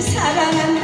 사랑한다.